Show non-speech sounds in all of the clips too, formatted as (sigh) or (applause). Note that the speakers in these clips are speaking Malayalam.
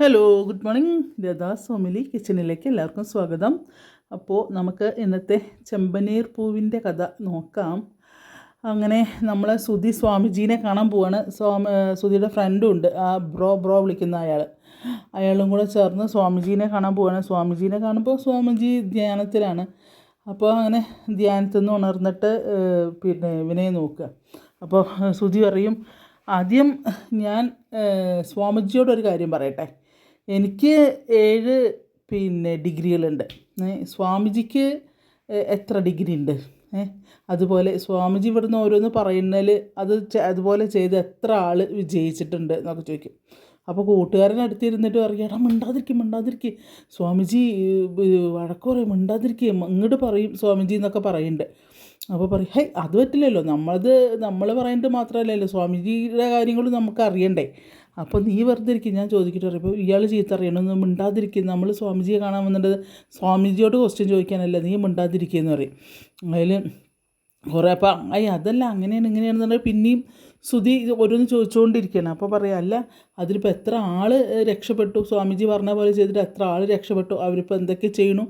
ഹലോ ഗുഡ് മോർണിംഗ് ലതാ സോമിലി കിച്ചണിലേക്ക് എല്ലാവർക്കും സ്വാഗതം. അപ്പോൾ നമുക്ക് ഇന്നത്തെ ചെമ്പനീർ പൂവിന്റെ കഥ നോക്കാം. അങ്ങനെ നമ്മൾ സുധി സ്വാമിജീനെ കാണാൻ പോവാണ്. സ്വാമി സുധിയുടെ ഫ്രണ്ടും ഉണ്ട്. ആ ബ്രോ ബ്രോ വിളിക്കുന്ന അയാൾ അയാളും കൂടെ ചേർന്ന് സ്വാമിജീനെ കാണാൻ പോവാണ്. സ്വാമിജീനെ കാണുമ്പോൾ സ്വാമിജി ധ്യാനത്തിലാണ്. അപ്പോൾ അങ്ങനെ ധ്യാനത്തിൽ നിന്ന് ഉണർന്നിട്ട് പിന്നെ വിനയം നോക്കുക. അപ്പോൾ സുധി പറയും ആദ്യം ഞാൻ സ്വാമിജിയോട് ഒരു കാര്യം പറയട്ടെ. എനിക്ക് ഏഴ് പിന്നെ ഡിഗ്രികളുണ്ട്. സ്വാമിജിക്ക് എത്ര ഡിഗ്രി ഉണ്ട് അതുപോലെ സ്വാമിജി ഇവിടുന്ന് ഓരോന്ന് പറയുന്നതിൽ അത് അതുപോലെ ചെയ്ത് എത്ര ആൾ വിജയിച്ചിട്ടുണ്ട് എന്നൊക്കെ ചോദിക്കും. അപ്പോൾ കൂട്ടുകാരൻ അടുത്തിരുന്നിട്ട് പറയും എടാ മിണ്ടാതിരിക്കും മിണ്ടാതിരിക്കും. സ്വാമിജി വഴക്ക് പറയും മിണ്ടാതിരിക്കും. ഇങ്ങോട്ട് പറയും സ്വാമിജി എന്നൊക്കെ പറയുന്നുണ്ട് അപ്പോൾ പറയും ഹൈ അത് പറ്റില്ലല്ലോ. നമ്മളത് നമ്മൾ പറയുന്നത് മാത്രമല്ലല്ലോ. സ്വാമിജിയുടെ കാര്യങ്ങളും നമുക്ക് അറിയണ്ടേ അപ്പോൾ നീ വെറുതെ ഇരിക്കും ഞാൻ ചോദിക്കട്ടെ ഇപ്പോൾ ഇയാൾ ചീത്ത അറിയണമെന്ന് മിണ്ടാതിരിക്കും. നമ്മൾ സ്വാമിജിയെ കാണാൻ വന്നിട്ട് സ്വാമിജിയോട് ക്വസ്റ്റ്യൻ ചോദിക്കാനല്ല നീ മിണ്ടാതിരിക്കുക എന്ന് പറയും. അതിൽ കുറേ അപ്പം അയ്യ അതല്ല. അങ്ങനെയാണ് ഇങ്ങനെയാണെന്നുണ്ടെങ്കിൽ പിന്നെയും ഇത് ഓരോന്ന് ചോദിച്ചുകൊണ്ടിരിക്കുകയാണ് അപ്പോൾ പറയാം അല്ല അതിലിപ്പോൾ എത്ര ആൾ രക്ഷപ്പെട്ടു? സ്വാമിജി പറഞ്ഞ പോലെ ചെയ്തിട്ട് എത്ര ആൾ രക്ഷപ്പെട്ടു? അവരിപ്പോൾ എന്തൊക്കെ ചെയ്യണു?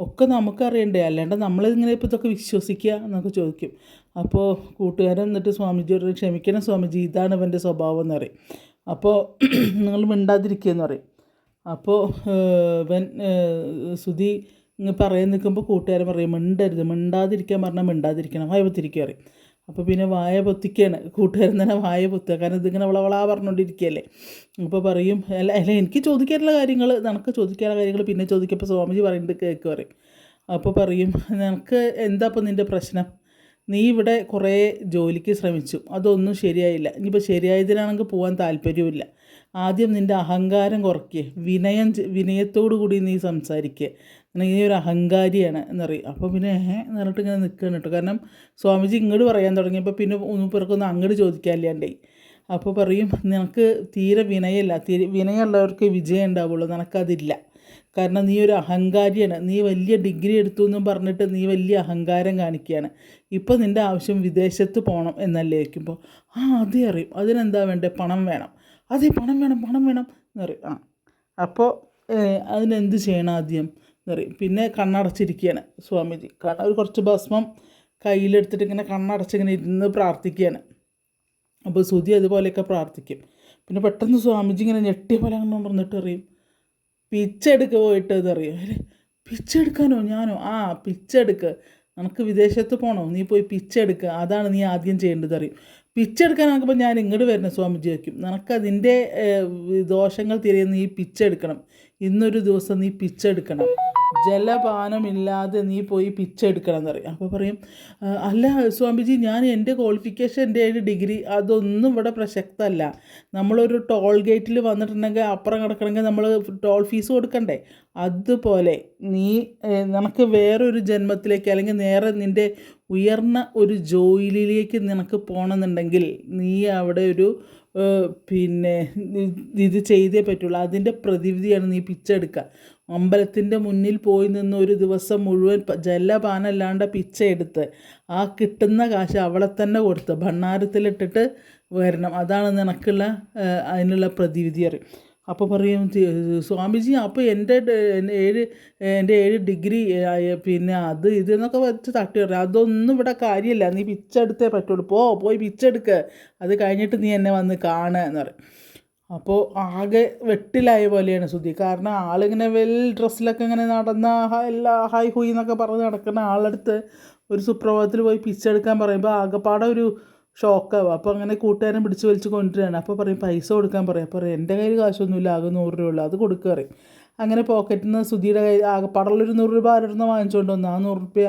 ഒക്കെ നമുക്കറിയണ്ടേ. അല്ലാണ്ട് നമ്മളിങ്ങനെ ഇപ്പോൾ ഇതൊക്കെ വിശ്വസിക്കുക എന്നൊക്കെ ചോദിക്കും. അപ്പോൾ കൂട്ടുകാരൻ എന്നിട്ട് സ്വാമിജിയോട് ക്ഷമിക്കണം സ്വാമിജി. ഇതാണ് ഇവന്റെ സ്വഭാവം എന്ന് പറയും. അപ്പോൾ (clears throat) നിങ്ങൾ മിണ്ടാതിരിക്കുക എന്ന് പറയും അപ്പോൾ ഇവൻ സുധി ഇങ്ങ് പറയാൻ നിൽക്കുമ്പോൾ കൂട്ടുകാരൻ പറയും മിണ്ടരുത് മിണ്ടാതിരിക്കാൻ പറഞ്ഞാൽ മിണ്ടാതിരിക്കണം. വായ പൊത്തിരിക്കുക പറയും. അപ്പോൾ പിന്നെ വായ പൊത്തിക്കുകയാണ് കൂട്ടുകാരൻ തന്നെ വായ പൊത്തുക. കാരണം ഇതിങ്ങനെ വളവളാ പറഞ്ഞുകൊണ്ടിരിക്കുകയല്ലേ അപ്പോൾ പറയും അല്ല അല്ല എനിക്ക് ചോദിക്കാനുള്ള കാര്യങ്ങൾ നിനക്ക് ചോദിക്കാനുള്ള കാര്യങ്ങൾ പിന്നെ ചോദിക്കുമ്പോൾ സ്വാമിജി പറയുന്നത് കേൾക്കുക പറയും. അപ്പോൾ പറയും നിനക്ക് എന്താ ഇപ്പം നിന്റെ പ്രശ്നം? നീ ഇവിടെ കുറേ ജോലിക്ക് ശ്രമിച്ചു. അതൊന്നും ശരിയായില്ല. ഇനിയിപ്പോൾ ശരിയായതിനാണെങ്കിൽ പോകാൻ താല്പര്യമില്ല ആദ്യം നിന്റെ അഹങ്കാരം കുറയ്ക്കുക വിനയം വിനയത്തോടു കൂടി നീ സംസാരിക്കുക നീ ഒരു അഹങ്കാരിയാണ് എന്നറിയും. അപ്പോൾ പിന്നെ ഏഹ് എന്ന് പറഞ്ഞിട്ട് ഇങ്ങനെ നിൽക്കുകയാണ് കേട്ടോ. കാരണം സ്വാമിജി ഇങ്ങോട്ട് പറയാൻ തുടങ്ങിയപ്പോൾ പിന്നെ ഒന്നും പേർക്കൊന്നും അങ്ങോട്ട് ചോദിക്കാനില്ലാണ്ടായി അപ്പോൾ പറയും നിനക്ക് തീരെ വിനയല്ല തീരെ വിനയമുള്ളവർക്ക് വിജയം ഉണ്ടാവുള്ളൂ. നിനക്കതില്ല. കാരണം നീ ഒരു അഹങ്കാരിയാണ്. നീ വലിയ ഡിഗ്രി എടുത്തു എന്നും പറഞ്ഞിട്ട് നീ വലിയ അഹങ്കാരം കാണിക്കുകയാണ്. ഇപ്പോൾ നിന്റെ ആവശ്യം വിദേശത്ത് പോകണം എന്നല്ലേ ഇരിക്കുമ്പോൾ ആ അതേ അറിയും. അതിനെന്താ വേണ്ടേ? പണം വേണം. അതെ പണം വേണം പണം വേണം എന്നറിയും ആ. അപ്പോൾ അതിനെന്ത് ചെയ്യണം ആദ്യം എന്നറിയും പിന്നെ കണ്ണടച്ചിരിക്കുകയാണ് സ്വാമിജി. കാരണം ഒരു കുറച്ച് ഭസ്മം കയ്യിലെടുത്തിട്ട് ഇങ്ങനെ കണ്ണടച്ചിങ്ങനെ ഇരുന്ന് പ്രാർത്ഥിക്കുകയാണ്. അപ്പോൾ സുധി അതുപോലെയൊക്കെ പ്രാർത്ഥിക്കും. പിന്നെ പെട്ടെന്ന് സ്വാമിജി ഇങ്ങനെ ഞെട്ടിയ പോലെ അങ്ങനെ പറഞ്ഞിട്ട് അറിയും പിച്ചെടുക്ക് പോയിട്ട് ഇതറിയോ അല്ലേ പിച്ചെടുക്കാനോ ഞാനോ? ആ പിച്ചെടുക്ക്. നമുക്ക് വിദേശത്ത് പോകണോ നീ പോയി പിച്ചെടുക്കുക അതാണ് നീ ആദ്യം ചെയ്യേണ്ടത് അറിയും? പിച്ചെടുക്കാനാകുമ്പോൾ ഞാൻ ഇങ്ങോട്ട് വരുന്ന സ്വാമിജി വയ്ക്കും. നിനക്കതിന്റെ ദോഷങ്ങൾ തിരിയുന്ന നീ പിച്ചെടുക്കണം. ഇന്നൊരു ദിവസം നീ പിച്ചെടുക്കണം. ജലപാനമില്ലാതെ നീ പോയി പിച്ചെടുക്കണം എന്നറിയാം അപ്പോൾ പറയും അല്ല സ്വാമിജി ഞാൻ എന്റെ ക്വാളിഫിക്കേഷൻ എന്റെ ഡിഗ്രി അതൊന്നും ഇവിടെ പ്രസക്തമല്ല നമ്മളൊരു ടോൾ ഗേറ്റിൽ വന്നിട്ടുണ്ടെങ്കിൽ അപ്പുറം കിടക്കണമെങ്കിൽ നമ്മൾ ടോൾ ഫീസ് കൊടുക്കണ്ടേ? അതുപോലെ നീ നിനക്ക് വേറൊരു ജന്മത്തിലേക്ക് അല്ലെങ്കിൽ നേരെ നിന്റെ ഉയർന്ന ഒരു ജോലിയിലേക്ക് നിനക്ക് പോകണമെന്നുണ്ടെങ്കിൽ നീ അവിടെ ഒരു പിന്നെ ഇത് ചെയ്തേ പറ്റുള്ളൂ. അതിന്റെ പ്രതിവിധിയാണ് നീ പിച്ചെടുക്കുക അമ്പലത്തിന്റെ മുന്നിൽ പോയി നിന്ന് ഒരു ദിവസം മുഴുവൻ ജലപാനല്ലാണ്ട് പിച്ച എടുത്ത് ആ കിട്ടുന്ന കാശ് അവളെ തന്നെ കൊടുത്ത് ഭണ്ണാരത്തിലിട്ടിട്ട് വരണം. അതാണ് നിനക്കുള്ള അതിനുള്ള പ്രതിവിധി അറിയും അപ്പോൾ പറയും "തി- സ്വാമിജി അപ്പോൾ എന്റെ ഏഴ് എന്റെ ഏഴ് ഡിഗ്രി പിന്നെ അത് ഇത് എന്നൊക്കെ വെച്ച് തട്ടി പറയും അതൊന്നും ഇവിടെ കാര്യമില്ല നീ പിച്ചെടുത്തേ പറ്റുള്ളൂ. പോ പോയി പിച്ചെടുക്ക് അത് കഴിഞ്ഞിട്ട് നീ എന്നെ വന്ന് കാണുക എന്ന് പറയും. അപ്പോൾ ആകെ വെട്ടിലായ പോലെയാണ് സുധി. കാരണം ആളിങ്ങനെ വെൽ ഡ്രസ്സിലൊക്കെ ഇങ്ങനെ നടന്ന എല്ലാ ഹായ് ഹുയ് എന്നൊക്കെ പറഞ്ഞ് നടക്കുന്ന ആളടുത്ത് ഒരു സുപ്രഭാതത്തിൽ പോയി പിച്ചെടുക്കാൻ പറയുമ്പോൾ ആകെപ്പാടെ ഒരു ഷോക്കാവും. അപ്പോൾ അങ്ങനെ കൂട്ടുകാരൻ പിടിച്ച് വലിച്ച് കൊണ്ടുവരികയാണ്. അപ്പോൾ പറയും പൈസ കൊടുക്കാൻ പറയും അപ്പോൾ പറയും എന്റെ കയ്യിൽ കാശൊന്നുമില്ല ആകെ നൂറ് രൂപ ഉള്ളൂ അത് കൊടുക്കുക പറയും. അങ്ങനെ പോക്കറ്റിൽ നിന്ന് സുധിയുടെ കയ്യിൽ ആകെ പടലൊരു നൂറ് രൂപ ആരുടെ വാങ്ങിച്ചുകൊണ്ട് വന്നു. ആ നൂറ് റുപ്യ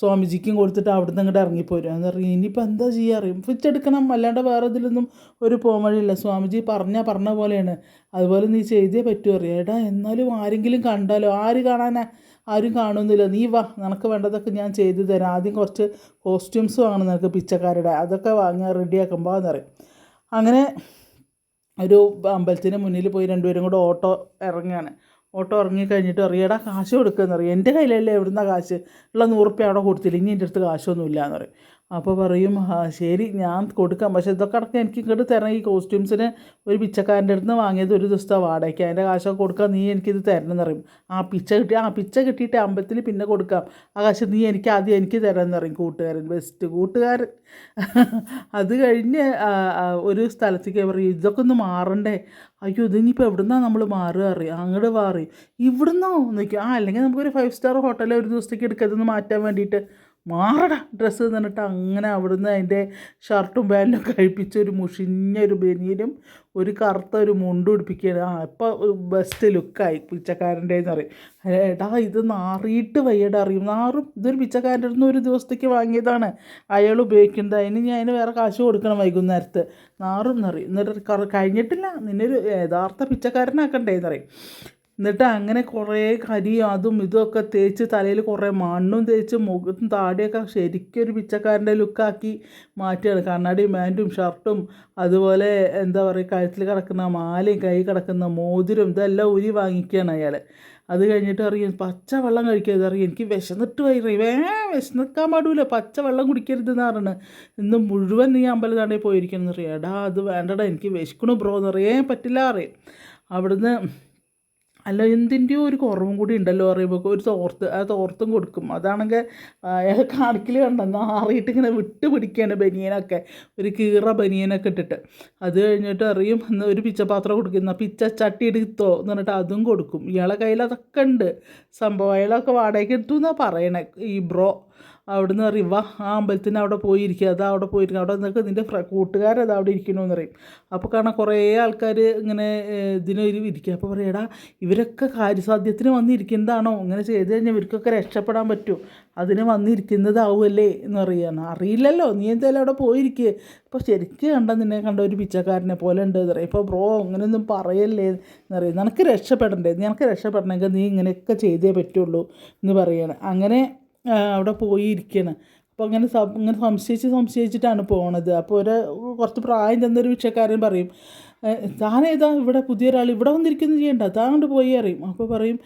സ്വാമിജിക്കും കൊടുത്തിട്ട് അവിടെ നിന്ന് ഇങ്ങോട്ട് ഇറങ്ങിപ്പോരും. എന്ന് പറയും ഇനിയിപ്പോൾ എന്താ ചെയ്യുക അറിയും പിച്ചെടുക്കണം അല്ലാണ്ട് വേറെ ഇതിലൊന്നും ഒരു പോംവഴിയില്ല സ്വാമിജി പറഞ്ഞാൽ പറഞ്ഞ പോലെയാണ്. അതുപോലെ നീ ചെയ്തേ പറ്റൂ അറിയാം. എടാ എന്നാലും ആരെങ്കിലും കണ്ടാലോ? ആര് കാണാനാ? ആരും കാണുന്നില്ല. നീ വാ. നിനക്ക് വേണ്ടതൊക്കെ ഞാൻ ചെയ്തു തരാം. ആദ്യം കുറച്ച് കോസ്റ്റ്യൂംസ് വാങ്ങണം നിനക്ക് പിച്ചക്കാരുടെ. അതൊക്കെ വാങ്ങാൻ റെഡിയാക്കുമ്പോൾ എന്ന് പറയും. അങ്ങനെ ഒരു അമ്പലത്തിന് മുന്നിൽ പോയി രണ്ടുപേരും കൂടെ ഓട്ടോ ഇറങ്ങുകയാണ്. ഓട്ടോ ഇറങ്ങിക്കഴിഞ്ഞിട്ട് അറിയടാ കാശ് കൊടുക്കുമെന്ന് പറയും. എന്റെ കയ്യിലല്ലേ എവിടുന്ന കാശ്? ഉള്ള നൂറുപ്യ അവിടെ കൊടുത്തില്ല. ഇനി എന്റെ അടുത്ത് കാശൊന്നുമില്ല എന്ന് പറയും. അപ്പോൾ പറയും ശരി ഞാൻ കൊടുക്കാം. പക്ഷേ ഇതൊക്കെ അടക്കം എനിക്ക് ഇങ്ങോട്ട് തരണം. ഈ കോസ്റ്റ്യൂംസിന് ഒരു പിച്ചക്കാരന്റെ അടുത്ത് നിന്ന് വാങ്ങിയത് ഒരു ദിവസത്തെ വാടകയ്ക്ക്. അതിന്റെ കാശൊക്കെ കൊടുക്കാം നീ എനിക്കിത് തരണം എന്ന് പറയും. ആ പിച്ച കിട്ടി ആ പിച്ച കിട്ടിയിട്ട് അമ്പലത്തിൽ പിന്നെ കൊടുക്കാം. ആ കാശ് നീ എനിക്ക് ആദ്യം എനിക്ക് തരണം എന്ന് പറയും കൂട്ടുകാരൻ. ബെസ്റ്റ് കൂട്ടുകാരൻ. അത് കഴിഞ്ഞ് ഒരു സ്ഥലത്തേക്ക് പറയും ഇതൊക്കെ ഒന്ന് മാറണ്ടേ. അയ്യോ ഇതിനിപ്പോൾ എവിടുന്നാണ് നമ്മൾ മാറുക? അറിയാം അങ്ങോട്ട് മാറി. ഇവിടുന്നോ? നിൽക്കും ആ അല്ലെങ്കിൽ നമുക്കൊരു ഫൈവ് സ്റ്റാർ ഹോട്ടലിൽ ഒരു ദിവസത്തേക്ക് എടുക്കുക ഇതൊന്ന് മാറ്റാൻ വേണ്ടിയിട്ട്. മാറടാ ഡ്രസ്സ് തന്നിട്ട് അങ്ങനെ അവിടുന്ന് അതിന്റെ ഷർട്ടും പാന്റും കഴിപ്പിച്ച് ഒരു മുഷിഞ്ഞ ഒരു ബനിയനും ഒരു കറുത്ത ഒരു മുണ്ടും ഉടുപ്പിക്കുകയാണ്. ആ ഇപ്പോൾ ബെസ്റ്റ് ലുക്കായി പിച്ചക്കാരന്റെ എന്ന് പറയും. എടാ ഇത് നാറിയിട്ട് വയ്യടാ അറിയും. നാറും ഇതൊരു പിച്ചക്കാരന്റെ അടുത്ത് ഒരു ദിവസത്തേക്ക് വാങ്ങിയതാണ്. അയാൾ ഉപയോഗിക്കുന്നത്. അതിന് ഞാൻ വേറെ കാശ് കൊടുക്കണം വൈകുന്നേരത്ത്. നാറും എന്നറിയും എന്നിട്ട് കഴിഞ്ഞിട്ടില്ല. നിന്നൊരു യഥാർത്ഥ പിച്ചക്കാരനാക്കണ്ടേ എന്നറിയും എന്നിട്ട് അങ്ങനെ കുറേ കരി അതും ഇതൊക്കെ തേച്ച് തലയിൽ കുറേ മണ്ണും തേച്ച് മുഖത്തും താടിയൊക്കെ ശരിക്കും ഒരു പിച്ചക്കാരന്റെ ലുക്കാക്കി മാറ്റുകയാണ് കണ്ണാടിയും പാന്റും ഷർട്ടും അതുപോലെ എന്താ പറയുക കഴുത്തിൽ കിടക്കുന്ന മാലയും കൈ കിടക്കുന്ന മോതിരം ഇതെല്ലാം ഉരി വാങ്ങിക്കുകയാണ് അയാൾ അത് കഴിഞ്ഞിട്ട് അറിയാം പച്ച വെള്ളം കഴിക്കരുത്. അറിയാം എനിക്ക് വിശന്നിട്ട് വൈകി വേ വിശന്നിക്കാൻ പാടില്ല പച്ച വെള്ളം കുടിക്കരുത് എന്ന് പറയുന്നത് ഇന്ന് മുഴുവൻ നീ അമ്പലത്താണ്ടേ പോയിരിക്കണം എന്നറിയാം എടാ അത് വേണ്ടടാ. എനിക്ക് വിശക്കണു ബ്രോ. എന്ന് അറിയാൻ പറ്റില്ല. അറിയാം അവിടുന്ന് അല്ല എന്തിന്റെയോ ഒരു കുറവും കൂടി ഉണ്ടല്ലോ പറയുമ്പോൾ ഒരു തോർത്ത് ആ തോർത്തും കൊടുക്കും. അതാണെങ്കിൽ അയാൾ കാണിക്കൽ കണ്ടെന്ന് ആറിയിട്ട് ഇങ്ങനെ വിട്ട് പിടിക്കുകയാണ് ബനിയനൊക്കെ. ഒരു കീറ ബനിയനൊക്കെ ഇട്ടിട്ട്. അത് കഴിഞ്ഞിട്ട് അറിയും എന്ന് ഒരു പിച്ചപാത്രം കൊടുക്കുന്ന. പിച്ച ചട്ടി എടുത്തോ എന്ന് പറഞ്ഞിട്ട് അതും കൊടുക്കും. ഇയാളെ കയ്യിൽ അതൊക്കെ ഉണ്ട്. സംഭവം അയാളൊക്കെ വാടകയ്ക്ക് എടുത്തു എന്നാണ് പറയണേ ഈ ബ്രോ. അവിടുന്ന് പറയും വാ ആ അമ്പലത്തിന് അവിടെ പോയിരിക്കുക അതാ അവിടെ പോയിരിക്കുക അവിടെ നിനക്ക് നിന്റെ കൂട്ടുകാരത് അവിടെ ഇരിക്കണമെന്ന് പറയും. അപ്പോൾ കാരണം കുറേ ആൾക്കാർ ഇങ്ങനെ ഇതിനെ ഇതിനൊരു ഇരിക്കുക അപ്പോൾ പറയടാ ഇവരൊക്കെ കാര്യസാധ്യത്തിന് വന്നിരിക്കുന്നതാണോ ഇങ്ങനെ ചെയ്ത് കഴിഞ്ഞാൽ ഇവർക്കൊക്കെ രക്ഷപ്പെടാൻ പറ്റുമോ അതിന് വന്നിരിക്കുന്നതാവുമല്ലേ? എന്ന് പറയുകയാണ് അറിയില്ലല്ലോ. നീ എന്തായാലും അവിടെ പോയിരിക്കുക ഇപ്പോൾ ശരിക്കും കണ്ട നിന്നെ കണ്ട ഒരു പിച്ചക്കാരനെ പോലെ ഉണ്ട്. എന്ന് പറയും. ഇപ്പോൾ ബ്രോ അങ്ങനെയൊന്നും പറയല്ലേ? എന്ന് പറയും. നിനക്ക് രക്ഷപ്പെടണ്ടേ? നിനക്ക് രക്ഷപ്പെടണമെങ്കിൽ നീ ഇങ്ങനെയൊക്കെ ചെയ്തേ പറ്റുള്ളൂ. എന്ന് പറയുകയാണ് അങ്ങനെ അവിടെ പോയി ഇരിക്കുകയാണ് അപ്പോൾ അങ്ങനെ ഇങ്ങനെ സംശയിച്ച് സംശയിച്ചിട്ടാണ് പോണത്. അപ്പോൾ ഒരു കുറച്ച് പ്രായം ചെന്നൊരു ഭിക്ഷക്കാരൻ പറയും "ഏ, താനേതാ ഇവിടെ പുതിയൊരാൾ ഇവിടെ വന്നിരിക്കുന്നു ചെയ്യണ്ട താൻ പോയി അറിയും അപ്പോൾ പറയും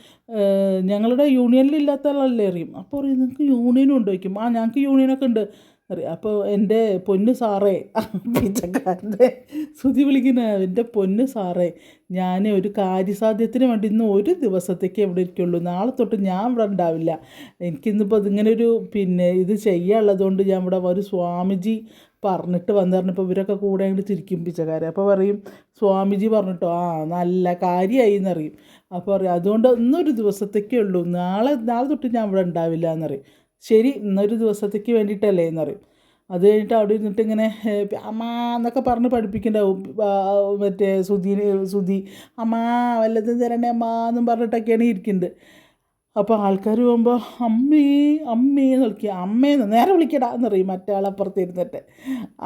ഞങ്ങളുടെ യൂണിയനിലില്ലാത്ത ആളല്ലേ അറിയും അപ്പോൾ പറയും നിങ്ങൾക്ക് യൂണിയനും ഉണ്ടോ? വയ്ക്കും ആ ഞങ്ങൾക്ക് യൂണിയനൊക്കെ ഉണ്ട്. അപ്പോൾ എന്റെ പൊന്ന് സാറേ (laughs) പിച്ചക്കാരന്റെ സ്തുതി വിളിക്കുന്ന എന്റെ പൊന്ന് സാറേ ഞാൻ ഒരു കാര്യസാധ്യത്തിന് വേണ്ടി ഇന്ന് ഒരു ദിവസത്തേക്ക് എവിടെ ഇരിക്കുള്ളൂ. നാളെ തൊട്ട് ഞാൻ ഇവിടെ ഉണ്ടാവില്ല. എനിക്കിന്നിപ്പോൾ ഇതിങ്ങനെ ഒരു പിന്നെ ഇത് ചെയ്യാനുള്ളതുകൊണ്ട് ഞാൻ ഇവിടെ ഒരു സ്വാമിജി പറഞ്ഞിട്ട് വന്നു പറഞ്ഞപ്പോൾ ഇവരൊക്കെ കൂടെ അങ്ങോട്ട് ചിരിക്കും പിച്ചക്കാരെ. അപ്പോൾ പറയും സ്വാമിജി പറഞ്ഞിട്ടോ? ആ നല്ല കാര്യമായി എന്നറിയും അപ്പോൾ പറയും അതുകൊണ്ട് ഇന്നൊരു ദിവസത്തേക്കേ ഉള്ളൂ. നാളെ നാളെ തൊട്ട് ഞാൻ ഇവിടെ ഉണ്ടാവില്ല എന്നറിയും ശരി ഇന്നൊരു ദിവസത്തേക്ക് വേണ്ടിയിട്ടല്ലേ എന്നറിയും അത് കഴിഞ്ഞിട്ട് അവിടെ ഇരുന്നിട്ട് ഇങ്ങനെ അമ്മ എന്നൊക്കെ പറഞ്ഞ് പഠിപ്പിക്കണ്ടാവും. മറ്റേ സുധീന് സുധി അമ്മ വല്ലതും തരണേ അമ്മ എന്നും പറഞ്ഞിട്ടൊക്കെയാണ് ഇരിക്കുന്നത് അപ്പോൾ ആൾക്കാർ പോകുമ്പോൾ അമ്മേ അമ്മേ എന്ന് വിളിക്കുക. അമ്മേന്ന് നേരെ വിളിക്കടാ എന്ന് പറയും മറ്റേ ആളപ്പുറത്ത് ഇരുന്നിട്ട്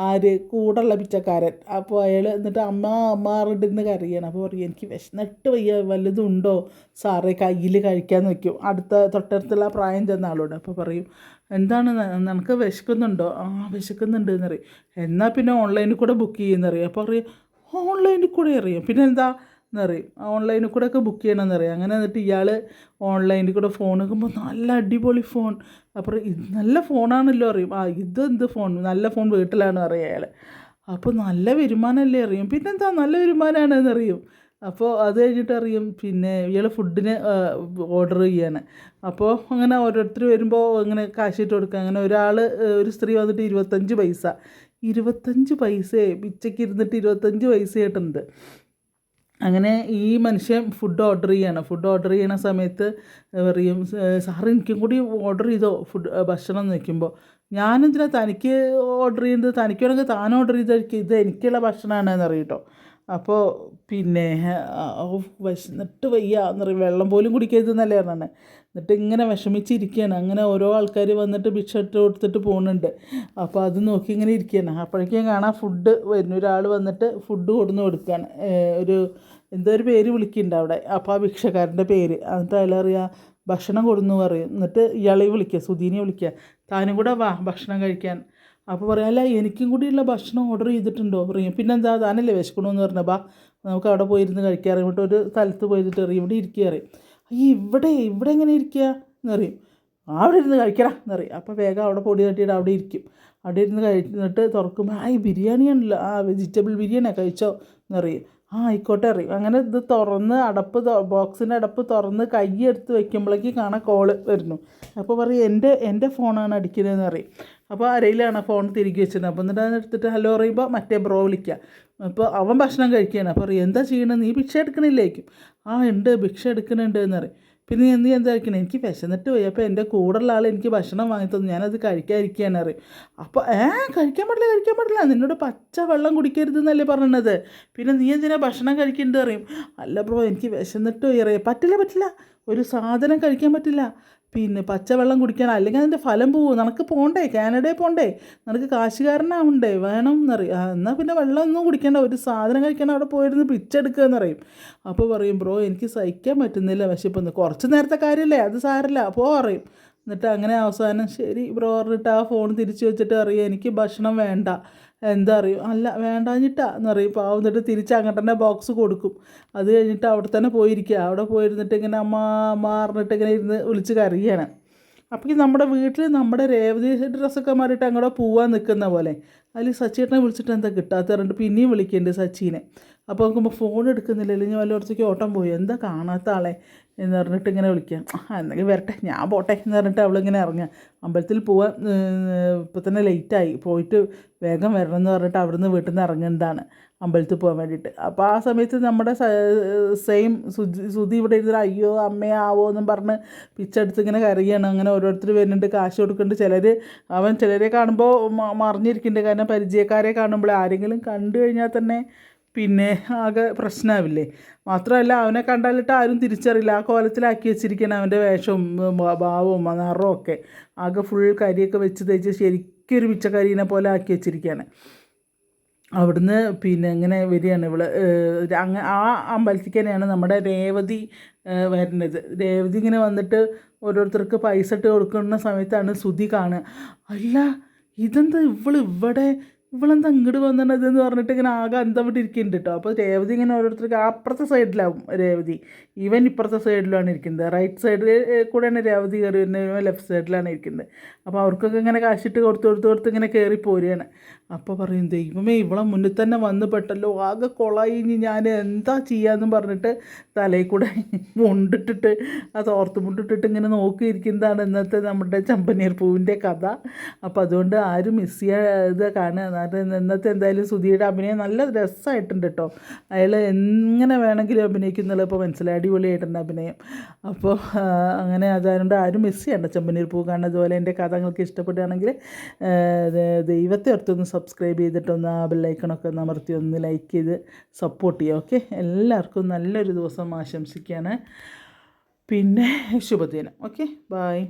ആര്? കൂടുള്ള പിച്ചക്കാരൻ. അപ്പോൾ അയാൾ എന്നിട്ട് അമ്മ അമ്മ എന്ന് കറിയാണ് അപ്പോൾ പറയും എനിക്ക് വിശന്നിട്ട് വയ്യ. വല്ലതും ഉണ്ടോ? സാറേ കയ്യിൽ കഴിക്കാൻ വയ്ക്കും അടുത്ത തൊട്ടടുത്തുള്ള പ്രായം ചെന്ന ആളോട്. അപ്പോൾ പറയും എന്താണ്? നിനക്ക് വിശക്കുന്നുണ്ടോ? ആ വിശക്കുന്നുണ്ട് എന്ന് പറയും. എന്നാൽ പിന്നെ ഓൺലൈനിൽ കൂടെ ബുക്ക് ചെയ്യുന്നറിയാം അപ്പോൾ പറയും ഓൺലൈനിൽ കൂടെ അറിയാം പിന്നെ എന്താ? എന്നറിയും. ഓൺലൈനിൽ കൂടെ ഒക്കെ ബുക്ക് ചെയ്യണമെന്നറിയാം. അങ്ങനെ എന്നിട്ട് ഇയാൾ ഓൺലൈനിൽ കൂടെ ഫോൺ നോക്കുമ്പോൾ നല്ല അടിപൊളി ഫോൺ അപ്പുറം ഇത് നല്ല ഫോണാണല്ലോ അറിയും. ആ ഇത് എന്ത് ഫോൺ നല്ല ഫോൺ വീട്ടിലാണ് അറിയാം അയാൾ അപ്പോൾ നല്ല വരുമാനമല്ലേ അറിയും. പിന്നെന്താ നല്ല വരുമാനമാണെന്ന് അറിയും. അപ്പോൾ അത് കഴിഞ്ഞിട്ട് അറിയും പിന്നെ ഇയാൾ ഫുഡിന് ഓർഡർ ചെയ്യാണ്. അപ്പോൾ അങ്ങനെ ഓരോരുത്തർ വരുമ്പോൾ ഇങ്ങനെ കാശിട്ട് കൊടുക്കുക. അങ്ങനെ ഒരാൾ ഒരു സ്ത്രീ വന്നിട്ട് ഇരുപത്തഞ്ച് പൈസ. ഇരുപത്തഞ്ച് പൈസയെ പിച്ചയ്ക്ക് ഇരുന്നിട്ട് ഇരുപത്തഞ്ച് പൈസ ആയിട്ടുണ്ട് അങ്ങനെ ഈ മനുഷ്യൻ ഫുഡ് ഓർഡർ ചെയ്യണം. ഫുഡ് ഓർഡർ ചെയ്യണ സമയത്ത് പറയും സാർ എനിക്കും കൂടി ഓർഡർ ചെയ്തോ? ഫുഡ് ഭക്ഷണം എന്ന് വയ്ക്കുമ്പോൾ ഞാനെന്തിനാ തനിക്ക് ഓർഡർ ചെയ്യുന്നത് തനിക്ക് വേണമെങ്കിൽ താൻ ഓർഡർ ചെയ്തായിരിക്കും ഇത് എനിക്കുള്ള ഭക്ഷണമാണ് എന്നറിയട്ടോ അപ്പോൾ പിന്നെ വിശന്നിട്ട് വയ്യ എന്നറിയും വെള്ളം പോലും കുടിക്കരുത് എന്നല്ലേ പറഞ്ഞത്. എന്നിട്ട് ഇങ്ങനെ വിഷമിച്ചിരിക്കുകയാണ്. അങ്ങനെ ഓരോ ആൾക്കാർ വന്നിട്ട് ഭിക്ഷ ഇട്ട് കൊടുത്തിട്ട് പോകുന്നുണ്ട്. അപ്പോൾ അത് നോക്കി ഇങ്ങനെ ഇരിക്കുകയാണ്. അപ്പോഴേക്കും കാണാൻ ഫുഡ് വരുന്ന. ഒരാൾ വന്നിട്ട് ഫുഡ് കൊടുന്ന് കൊടുക്കുകയാണ്. ഒരു എന്തോ ഒരു പേര് വിളിക്കുന്നുണ്ട് അവിടെ. അപ്പോൾ ആ ഭിക്ഷക്കാരന്റെ പേര്. എന്നിട്ട് അയാൾ അറിയാം ഭക്ഷണം കൊടുന്നു പറയും. എന്നിട്ട് ഇയാളെ വിളിക്കുക സുധീനെ വിളിക്കുക. താനും കൂടെ വാ ഭക്ഷണം കഴിക്കാൻ. അപ്പോൾ പറയാം അല്ല എനിക്കും കൂടിയുള്ള ഭക്ഷണം ഓർഡർ ചെയ്തിട്ടുണ്ടോ? പറയും. പിന്നെന്താ താനല്ലേ വിശക്കണമെന്ന് പറഞ്ഞാൽ ബാ നമുക്ക് അവിടെ പോയിരുന്ന് കഴിക്കാൻ ഇവിടെ ഒരു സ്ഥലത്ത് പോയിട്ട് അറിയും ഇവിടെ ഇരിക്കുക അറിയും അയ്യ ഇവിടെ ഇവിടെ എങ്ങനെ ഇരിക്കുക? എന്നറിയും അവിടെ ഇരുന്ന് കഴിക്കടാ എന്നറിയും അപ്പോൾ വേഗം അവിടെ പൊടി തട്ടിയിട്ട് അവിടെ ഇരിക്കും. അവിടെ ഇരുന്ന് കഴിഞ്ഞിട്ട് തുറക്കുമ്പോൾ ആ ഈ ബിരിയാണിയാണല്ലോ ആ വെജിറ്റബിൾ ബിരിയാണിയാണ് കഴിച്ചോ? എന്നറിയും ആ ആയിക്കോട്ടെ അറിയും അങ്ങനെ ഇത് തുറന്ന് അടപ്പ് ബോക്സിന്റെ അടപ്പ് തുറന്ന് കൈ എടുത്ത് വെക്കുമ്പോഴേക്ക് കാണാൻ കോൾ വരുന്നു. അപ്പോൾ പറയും എന്റെ എന്റെ ഫോണാണ് അടിക്കുന്നതെന്ന് പറയും. അപ്പോൾ അരയിലാണ് ഫോൺ തിരികെ വെച്ചത് അപ്പോൾ എന്നിട്ട് അതിനെടുത്തിട്ട് ഹലോ പറയുമ്പോൾ മറ്റേ ബ്രോ വിളിക്കുക അപ്പോൾ അവൻ ഭക്ഷണം കഴിക്കുകയാണ്. അപ്പോൾ പറയും എന്താ ചെയ്യണത് നീ ഭിക്ഷ എടുക്കണില്ലേക്കും. ആ ഉണ്ട് ഭിക്ഷ എടുക്കുന്നുണ്ട് എന്ന് പറയും. പിന്നെ നീ എന്ത് എന്താ കഴിക്കണേ എനിക്ക് വിശന്നിട്ട് പോയി. അപ്പോൾ എന്റെ കൂടെയുള്ള ആൾ എനിക്ക് ഭക്ഷണം വാങ്ങി തന്നു. ഞാനത് കഴിക്കാതിരിക്കുകയാണ് അറിയും അപ്പോൾ ഏ കഴിക്കാൻ പാടില്ല കഴിക്കാൻ പാടില്ല. നിന്നോട് പച്ച വെള്ളം കുടിക്കരുത് എന്നല്ലേ പറഞ്ഞത്. പിന്നെ നീ എന്തിനാ ഭക്ഷണം കഴിക്കേണ്ടത് അറിയും അല്ല ബ്രോ എനിക്ക് വിശന്നിട്ട് പോയി അറിയാം പറ്റില്ല പറ്റില്ല. ഒരു സാധനം കഴിക്കാൻ പറ്റില്ല. പിന്നെ പച്ചവെള്ളം കുടിക്കാൻ അല്ലെങ്കിൽ അതിന്റെ ഫലം പോവും. നിനക്ക് പോകണ്ടേ കാനഡയിൽ പോകണ്ടേ നിനക്ക് കാശുകാരനാവണ്ടേ? വേണം എന്നറിയും എന്നാൽ പിന്നെ വെള്ളം ഒന്നും കുടിക്കേണ്ട. ഒരു സാധനം കഴിക്കാൻ അവിടെ പോയിരുന്ന് പിച്ചെടുക്കുക എന്നറിയും അപ്പോൾ പറയും ബ്രോ എനിക്ക് സഹിക്കാൻ പറ്റുന്നില്ല. വിശപ്പെന്ന് കുറച്ച് നേരത്തെ കാര്യമല്ലേ അത് സാരല്ല. അപ്പോൾ പറയും. എന്നിട്ട് അങ്ങനെ അവസാനം ശരി ബ്രോ പറഞ്ഞിട്ട് ആ ഫോൺ തിരിച്ചു വെച്ചിട്ട് അറിയാം എനിക്ക് ഭക്ഷണം വേണ്ട. എന്താ അറിയും? അല്ല വേണ്ടാഞ്ഞിട്ടാ എന്ന് പറയും. പാവം എന്നിട്ട് തിരിച്ച് അങ്ങോട്ട് തന്നെ ബോക്സ് കൊടുക്കും. അത് കഴിഞ്ഞിട്ട് അവിടെ തന്നെ പോയിരിക്കുക. അവിടെ പോയിരുന്നിട്ട് ഇങ്ങനെ അമ്മ അമ്മ പറഞ്ഞിട്ട് ഇങ്ങനെ ഇരുന്ന് വിളിച്ച് കരയാണ്. അപ്പോൾ ഈ നമ്മുടെ വീട്ടിൽ നമ്മുടെ രേവതി ഡ്രസ്സൊക്കെ മാറിയിട്ട് അങ്ങോട്ട് പോവാൻ നിൽക്കുന്ന പോലെ. അതിൽ സച്ചിയേട്ടനെ വിളിച്ചിട്ട് എന്താ കിട്ടാത്ത പറഞ്ഞിട്ട് പിന്നെയും വിളിക്കുന്നുണ്ട് സച്ചിനെ. അപ്പോൾ നോക്കുമ്പോൾ ഫോൺ എടുക്കുന്നില്ല അല്ലെങ്കിൽ വല്ല വല്ലയിടത്തേക്ക് ഓട്ടം പോയി? എന്താ കാണാത്ത ആളെ എന്ന് പറഞ്ഞിട്ട് ഇങ്ങനെ വിളിക്കാം. എന്നെങ്കിൽ വരട്ടെ ഞാൻ പോട്ടെ എന്ന് പറഞ്ഞിട്ട് അവളിങ്ങനെ ഇറങ്ങുക. അമ്പലത്തിൽ പോവാൻ ഇപ്പം തന്നെ ലേറ്റായി പോയിട്ട് വേഗം വരണം എന്ന് പറഞ്ഞിട്ട് അവിടുന്ന് വീട്ടിൽ നിന്ന് ഇറങ്ങുന്നതാണ്. അമ്പലത്തിൽ പോകാൻ വേണ്ടിയിട്ട്. അപ്പോൾ ആ സമയത്ത് നമ്മുടെ സെയിം സുജി സുധി ഇവിടെ ഇരുന്നിട്ട് അയ്യോ അമ്മയാവോ എന്നും പറഞ്ഞ് പിച്ചെടുത്ത് ഇങ്ങനെ കരയാണ്. അങ്ങനെ ഓരോരുത്തർ വരുന്നുണ്ട് കാശ് കൊടുക്കുന്നുണ്ട്. ചിലർ അവൻ ചിലരെ കാണുമ്പോൾ മറിഞ്ഞിരിക്കുന്നുണ്ട്. കാരണം പരിചയക്കാരെ കാണുമ്പോൾ ആരെങ്കിലും കണ്ടു കഴിഞ്ഞാൽ തന്നെ പിന്നെ ആകെ പ്രശ്നമാവില്ലേ മാത്രമല്ല അവനെ കണ്ടാലിട്ട് ആരും തിരിച്ചറിയില്ല. ആ കോലത്തിലാക്കി വെച്ചിരിക്കണം അവന്റെ വേഷവും ഭാവവും നിറവും ഒക്കെ. ആകെ ഫുൾ കരിയൊക്കെ വെച്ച് തേച്ച് ശരിക്കും ഒരു പിച്ചക്കരിനെ പോലെ ആക്കി വെച്ചിരിക്കുകയാണ് അവിടുന്ന് പിന്നെ ഇങ്ങനെ വരികയാണ് ഇവൾ അങ്ങ ആ അമ്പലത്തിലേക്ക് തന്നെയാണ് നമ്മുടെ രേവതി വരുന്നത്. രേവതി ഇങ്ങനെ വന്നിട്ട് ഓരോരുത്തർക്ക് പൈസ ഇട്ട് കൊടുക്കുന്ന സമയത്താണ് ശ്രുതി കാണുക. അല്ല ഇതെന്താ ഇവൾ ഇവിടെ ഇവളെന്താ ഇങ്ങോട്ട് വന്നത് എന്ന് പറഞ്ഞിട്ട് ഇങ്ങനെ ആകെ അന്തം വിട്ടിരിക്കുന്നുണ്ട് കേട്ടോ അപ്പോൾ രേവതി ഇങ്ങനെ ഓരോരുത്തർക്ക് അപ്പുറത്തെ സൈഡിലാവും രേവതി. ഇവൻ ഇപ്പുറത്തെ സൈഡിലാണ് ഇരിക്കുന്നത്. റൈറ്റ് സൈഡിൽ കൂടെയാണ് രേവതി കയറി വരുന്നത്. ലെഫ്റ്റ് സൈഡിലാണ് ഇരിക്കുന്നത്. അപ്പോൾ അവർക്കൊക്കെ ഇങ്ങനെ കാശിട്ട് കൊടുത്ത് കൊടുത്ത് കൊടുത്ത് ഇങ്ങനെ കയറി പോരുകയാണ്. അപ്പോൾ പറയും ദൈവമേ ഇവളെ മുന്നിൽ തന്നെ വന്ന് പെട്ടല്ലോ. ആകെ കൊളായി ഞാൻ എന്താ ചെയ്യാമെന്നും പറഞ്ഞിട്ട് തലയിൽ കൂടെ മുണ്ടിട്ടിട്ട് ആ തോർത്ത് മുണ്ടിട്ടിട്ട് ഇങ്ങനെ നോക്കിയിരിക്കുന്നതാണ് ഇന്നത്തെ നമ്മുടെ ചമ്പനീർ പൂവിന്റെ കഥ. അപ്പോൾ അതുകൊണ്ട് ആരും മിസ് ചെയ്യാതെ കാണുക. ഇന്നത്തെ എന്തായാലും സുധിയുടെ അഭിനയം നല്ല രസമായിട്ടുണ്ട് കേട്ടോ. അയാൾ എങ്ങനെ വേണമെങ്കിലും അഭിനയിക്കുന്നുള്ള ഇപ്പോൾ മനസ്സിലായി. അടിപൊളിയായിട്ടുണ്ട് അഭിനയം. അപ്പോൾ അങ്ങനെ അതായതുകൊണ്ട് ആരും മിസ് ചെയ്യണ്ട. ചമ്പനീർ പൂ കാണുന്ന അതുപോലെ എന്റെ കഥ നിങ്ങൾക്ക് ഇഷ്ടപ്പെടുകയാണെങ്കിൽ ദൈവത്തെ ഓർത്തൊന്ന് സബ്സ്ക്രൈബ് ചെയ്തിട്ടൊന്ന് ആ ബെല്ലൈക്കണൊക്കെ ഒന്ന് അമർത്തി ഒന്ന് ലൈക്ക് ചെയ്ത് സപ്പോർട്ട് ചെയ്യുക. ഓക്കെ എല്ലാവർക്കും നല്ലൊരു ദിവസം ആശംസിക്കുകയാണ്. പിന്നെ ശുഭദിനം. Okay bye